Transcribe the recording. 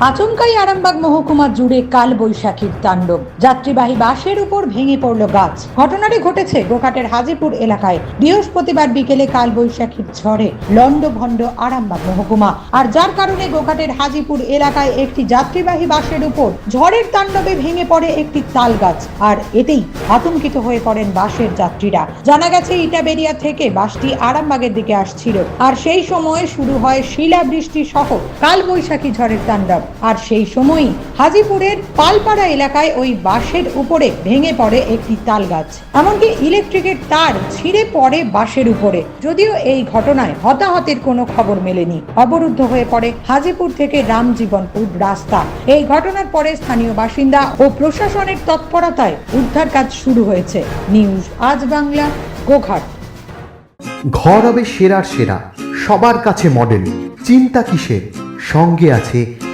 আচমকাই আরামবাগ মহকুমা জুড়ে কাল বৈশাখীর তাণ্ডব। যাত্রীবাহী বাসের উপর ভেঙে পড়ল গাছ। ঘটনাটি ঘটেছে গোকাটের হাজিপুর এলাকায়। বৃহস্পতিবার বিকেলে কাল বৈশাখীর ঝড়ে লন্ডভন্ড আরামবাগ মহকুমা। আর যার কারণে গোকাটের হাজিপুর এলাকায় একটি যাত্রীবাহী বাসের উপর ঝড়ের তাণ্ডবে ভেঙে পড়ে একটি তাল গাছ আর এতেই আতঙ্কিত হয়ে পড়েন বাসের যাত্রীরা। জানা গেছে, ইটাবেরিয়া থেকে বাসটি আরামবাগের দিকে আসছিল। আর সেই সময়ে শুরু হয় শিলাবৃষ্টি সহ কাল বৈশাখী ঝড়ের তাণ্ডব। আর সেই সময়ই হাজিপুরের পালপাড়া এলাকায় ওই বাসের উপরে ভেঙে পড়ে একটি তাল গাছ এমনকি ইলেকট্রিকের তার ছিঁড়ে পড়ে বাসের উপরে। যদিও এই ঘটনায় হতাহতের কোনো খবর মেলেনি। অবরুদ্ধ হয়ে পড়ে হাজিপুর থেকে রামজীবনপুর রাস্তা। এই ঘটনার পরে স্থানীয় বাসিন্দা ও প্রশাসনের তৎপরতায় উদ্ধার কাজ শুরু হয়েছে। নিউজ আজ বাংলা, গোঘাট। ঘর হবে সেরার সেরা, সবার কাছে মডেল চিন্তা কিসের? সঙ্গে আছে